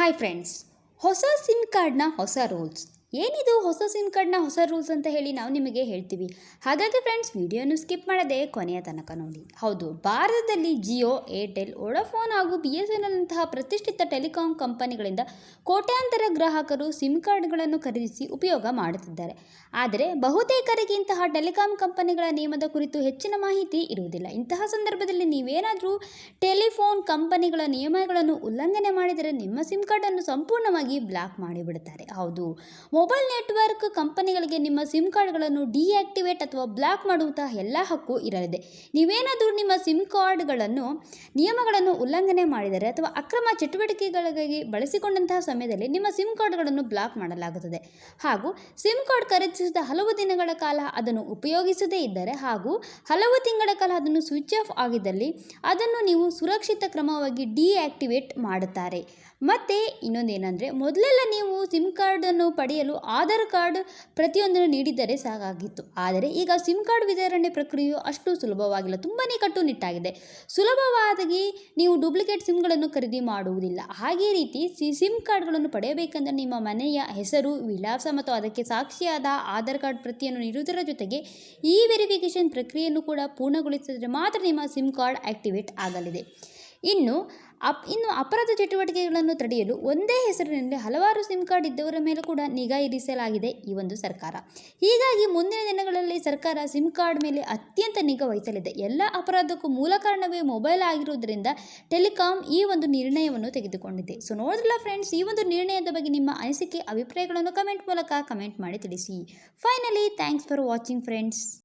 Hi friends ಹೊಸ sim ಕಾರ್ಡ್ನ ಹೊಸ ರೂಲ್ಸ್ ಏನಿದು ಹೊಸ ಸಿಮ್ ಕಾರ್ಡ್ನ ಹೊಸ ರೂಲ್ಸ್ ಅಂತ ಹೇಳಿ ನಾವು ನಿಮಗೆ ಹೇಳ್ತೀವಿ. ಹಾಗಾಗಿ ಫ್ರೆಂಡ್ಸ್ ವಿಡಿಯೋನು ಸ್ಕಿಪ್ ಮಾಡದೆ ಕೊನೆಯ ತನಕ ನೋಡಿ. ಹೌದು, ಭಾರತದಲ್ಲಿ ಜಿಯೋ ಏರ್ಟೆಲ್ ವೋಡಾಫೋನ್ ಹಾಗೂ ಬಿ ಎಸ್ ಎನ್ ಎಲ್ ಅಂತಹ ಪ್ರತಿಷ್ಠಿತ ಟೆಲಿಕಾಂ ಕಂಪನಿಗಳಿಂದ ಕೋಟ್ಯಾಂತರ ಗ್ರಾಹಕರು ಸಿಮ್ ಕಾರ್ಡ್ಗಳನ್ನು ಖರೀದಿಸಿ ಉಪಯೋಗ ಮಾಡುತ್ತಿದ್ದಾರೆ. ಆದರೆ ಬಹುತೇಕರಿಗೆ ಇಂತಹ ಟೆಲಿಕಾಂ ಕಂಪನಿಗಳ ನಿಯಮದ ಕುರಿತು ಹೆಚ್ಚಿನ ಮಾಹಿತಿ ಇರುವುದಿಲ್ಲ. ಇಂತಹ ಸಂದರ್ಭದಲ್ಲಿ ನೀವೇನಾದರೂ ಟೆಲಿಫೋನ್ ಕಂಪನಿಗಳ ನಿಯಮಗಳನ್ನು ಉಲ್ಲಂಘನೆ ಮಾಡಿದರೆ ನಿಮ್ಮ ಸಿಮ್ ಕಾರ್ಡನ್ನು ಸಂಪೂರ್ಣವಾಗಿ ಬ್ಲಾಕ್ ಮಾಡಿಬಿಡುತ್ತಾರೆ. ಹೌದು ಮೊಬೈಲ್ ನೆಟ್ವರ್ಕ್ ಕಂಪನಿಗಳಿಗೆ ನಿಮ್ಮ ಸಿಮ್ ಕಾರ್ಡ್ಗಳನ್ನು ಡಿಆಕ್ಟಿವೇಟ್ ಅಥವಾ ಬ್ಲಾಕ್ ಮಾಡುವಂತಹ ಎಲ್ಲ ಹಕ್ಕು ಇರಲಿದೆ. ನೀವೇನಾದರೂ ನಿಮ್ಮ ಸಿಮ್ ಕಾರ್ಡ್ಗಳನ್ನು, ನಿಯಮಗಳನ್ನು ಉಲ್ಲಂಘನೆ ಮಾಡಿದರೆ ಅಥವಾ ಅಕ್ರಮ ಚಟುವಟಿಕೆಗಳಿಗಾಗಿ ಬಳಸಿಕೊಂಡಂತಹ ಸಮಯದಲ್ಲಿ ನಿಮ್ಮ ಸಿಮ್ ಕಾರ್ಡ್ಗಳನ್ನು ಬ್ಲಾಕ್ ಮಾಡಲಾಗುತ್ತದೆ. ಹಾಗೂ ಸಿಮ್ ಕಾರ್ಡ್ ಖರೀದಿಸಿದ ಹಲವು ದಿನಗಳ ಕಾಲ ಅದನ್ನು ಉಪಯೋಗಿಸದೇ ಇದ್ದರೆ ಹಾಗೂ ಹಲವು ತಿಂಗಳ ಕಾಲ ಅದನ್ನು ಸ್ವಿಚ್ ಆಫ್ ಆಗಿದ್ದಲ್ಲಿ ಅದನ್ನು ನೀವು ಸುರಕ್ಷಿತ ಕ್ರಮವಾಗಿ ಡಿಆಕ್ಟಿವೇಟ್ ಮಾಡುತ್ತಾರೆ. ಮತ್ತು ಇನ್ನೊಂದೇನೆಂದರೆ ಮೊದಲೆಲ್ಲ ನೀವು ಸಿಮ್ ಕಾರ್ಡನ್ನು ಪಡೆಯಲು ಆಧಾರ್ ಕಾರ್ಡ್ ಪ್ರತಿಯೊಂದನ್ನು ನೀಡಿದರೆ ಸಾಕಾಗಿತ್ತು. ಆದರೆ ಈಗ ಸಿಮ್ ಕಾರ್ಡ್ ವಿತರಣೆ ಪ್ರಕ್ರಿಯೆಯು ಅಷ್ಟು ಸುಲಭವಾಗಿಲ್ಲ. ತುಂಬಾ ಕಟ್ಟುನಿಟ್ಟಾಗಿದೆ. ಸುಲಭವಾಗಿ ನೀವು ಡೂಪ್ಲಿಕೇಟ್ ಸಿಮ್ಗಳನ್ನು ಖರೀದಿ ಮಾಡುವುದಿಲ್ಲ. ಹಾಗೇ ರೀತಿ ಸಿಮ್ ಕಾರ್ಡ್ಗಳನ್ನು ಪಡೆಯಬೇಕೆಂದರೆ ನಿಮ್ಮ ಮನೆಯ ಹೆಸರು, ವಿಳಾಸ ಮತ್ತು ಅದಕ್ಕೆ ಸಾಕ್ಷಿಯಾದ ಆಧಾರ್ ಕಾರ್ಡ್ ಪ್ರತಿಯನ್ನು ನೀಡುವುದರ ಜೊತೆಗೆ ಈ ವೆರಿಫಿಕೇಷನ್ ಪ್ರಕ್ರಿಯೆಯನ್ನು ಕೂಡ ಪೂರ್ಣಗೊಳಿಸಿದರೆ ಮಾತ್ರ ನಿಮ್ಮ ಸಿಮ್ ಕಾರ್ಡ್ ಆಕ್ಟಿವೇಟ್ ಆಗಲಿದೆ. ಇನ್ನು ಅಪ್ ಇನ್ನು ಅಪರಾಧ ಚಟುವಟಿಕೆಗಳನ್ನು ತಡೆಯಲು ಒಂದೇ ಹೆಸರಿನಲ್ಲಿ ಹಲವಾರು ಸಿಮ್ ಕಾರ್ಡ್ ಇದ್ದವರ ಮೇಲೆ ಕೂಡ ನಿಗಾ ಇರಿಸಲಾಗಿದೆ ಈ ಒಂದು ಸರ್ಕಾರ. ಹೀಗಾಗಿ ಮುಂದಿನ ದಿನಗಳಲ್ಲಿ ಸರ್ಕಾರ ಸಿಮ್ ಕಾರ್ಡ್ ಮೇಲೆ ಅತ್ಯಂತ ನಿಗಾ ವಹಿಸಲಿದೆ. ಎಲ್ಲ ಅಪರಾಧಕ್ಕೂ ಮೂಲ ಕಾರಣವೇ ಮೊಬೈಲ್ ಆಗಿರುವುದರಿಂದ ಟೆಲಿಕಾಂ ಈ ಒಂದು ನಿರ್ಣಯವನ್ನು ತೆಗೆದುಕೊಂಡಿದೆ. ಸೊ ನೋಡಿದ್ರಲ್ಲ ಫ್ರೆಂಡ್ಸ್ ಈ ಒಂದು ನಿರ್ಣಯದ ಬಗ್ಗೆ ನಿಮ್ಮ ಅನಿಸಿಕೆ, ಅಭಿಪ್ರಾಯಗಳನ್ನು ಕಮೆಂಟ್ ಮೂಲಕ ಕಮೆಂಟ್ ಮಾಡಿ ತಿಳಿಸಿ. Finally thanks for watching friends